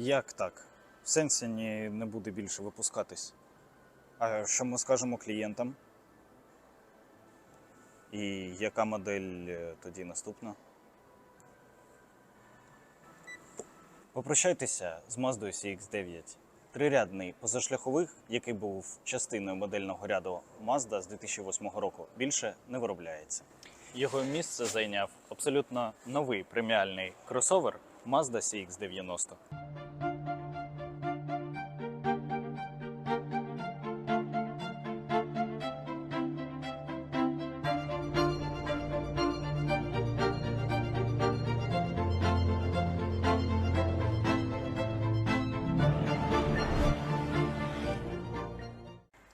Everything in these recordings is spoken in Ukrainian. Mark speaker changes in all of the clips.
Speaker 1: Як так? В сенсі не буде більше випускатись. А що ми скажемо клієнтам? І яка модель е, тоді наступна? Попрощайтеся з Mazda CX-9. Трирядний позашляховик, який був частиною модельного ряду Mazda з 2008 року, більше не виробляється. Його місце зайняв абсолютно новий преміальний кросовер Mazda CX-90.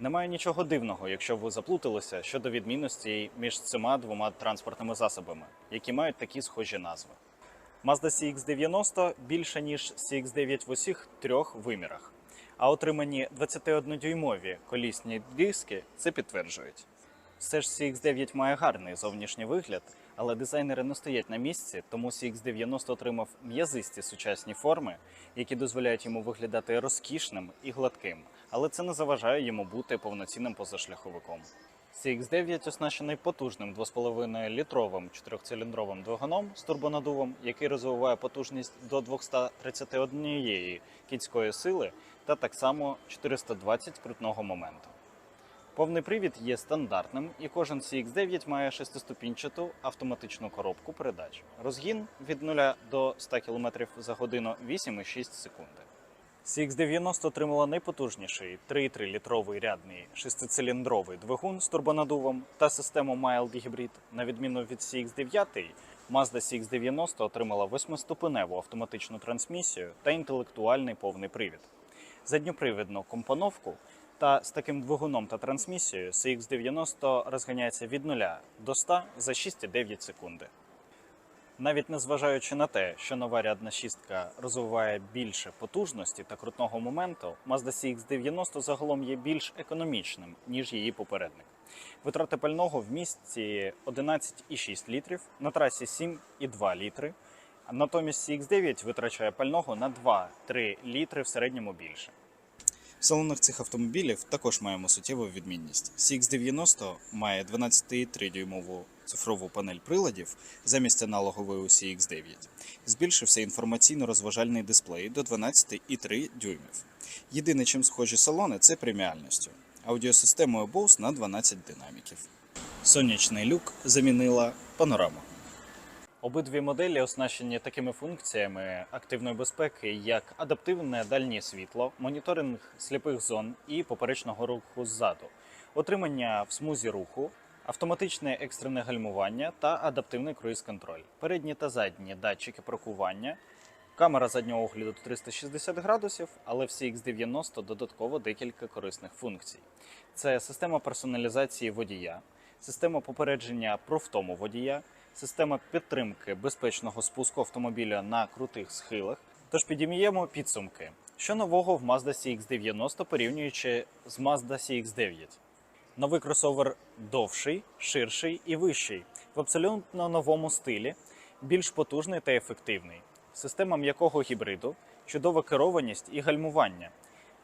Speaker 1: Немає нічого дивного, якщо ви заплуталися щодо відмінностей між цими двома транспортними засобами, які мають такі схожі назви. Mazda CX-90 більше ніж CX-9 в усіх трьох вимірах, а отримані 21-дюймові колісні диски це підтверджують. Все ж CX-9 має гарний зовнішній вигляд, але дизайнери не стоять на місці, тому CX-90 отримав м'язисті сучасні форми, які дозволяють йому виглядати розкішним і гладким, але це не заважає йому бути повноцінним позашляховиком. CX-9 оснащений потужним 2,5-літровим чотирьохциліндровим двигуном з турбонадувом, який розвиває потужність до 231 кінської сили та так само 420 крутного моменту. Повний привід є стандартним, і кожен CX-9 має шестиступінчату автоматичну коробку передач. Розгін від 0 до 100 км за годину 8,6 секунди. CX-90 отримала найпотужніший 3,3-літровий рядний шестициліндровий двигун з турбонадувом та систему Mild Hybrid. На відміну від CX-9, Mazda CX-90 отримала восьмиступеневу автоматичну трансмісію та інтелектуальний повний привід. Задньопривідну компоновку та з таким двигуном та трансмісією CX-90 розганяється від 0 до 100 за 6,9 секунди. Навіть незважаючи на те, що нова рядна шістка розвиває більше потужності та крутного моменту, Mazda CX-90 загалом є більш економічним, ніж її попередник. Витрати пального в місті 11,6 літрів, на трасі 7,2 літри. Натомість CX-9 витрачає пального на 2-3 літри в середньому більше. В салонах цих автомобілів також маємо суттєву відмінність. CX-90 має 12,3-дюймову цифрову панель приладів замість аналогової у CX-9. Збільшився інформаційно-розважальний дисплей до 12,3 дюймів. Єдине, чим схожі салони, це преміальністю. Аудіосистемою Bose на 12 динаміків. Сонячний люк замінила панорама. Обидві моделі оснащені такими функціями активної безпеки, як адаптивне дальнє світло, моніторинг сліпих зон і поперечного руху ззаду, отримання в смузі руху, автоматичне екстрене гальмування та адаптивний круїз-контроль, передні та задні датчики паркування, камера заднього огляду 360 градусів, але в CX-90 додатково декілька корисних функцій. Це система персоналізації водія, система попередження про втому водія, система підтримки безпечного спуску автомобіля на крутих схилах. Тож підім'ємо підсумки. Що нового в Mazda CX-90 порівнюючи з Mazda CX-9? Новий кросовер довший, ширший і вищий, в абсолютно новому стилі, більш потужний та ефективний. Система м'якого гібриду, чудова керованість і гальмування,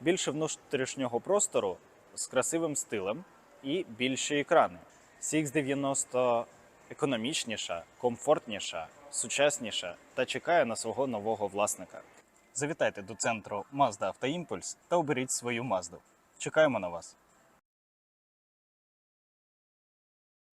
Speaker 1: більше внутрішнього простору з красивим стилем і більші екрани. CX-90 економічніша, комфортніша, сучасніша та чекає на свого нового власника. Завітайте до центру Mazda Автоімпульс та оберіть свою Mazda. Чекаємо на вас.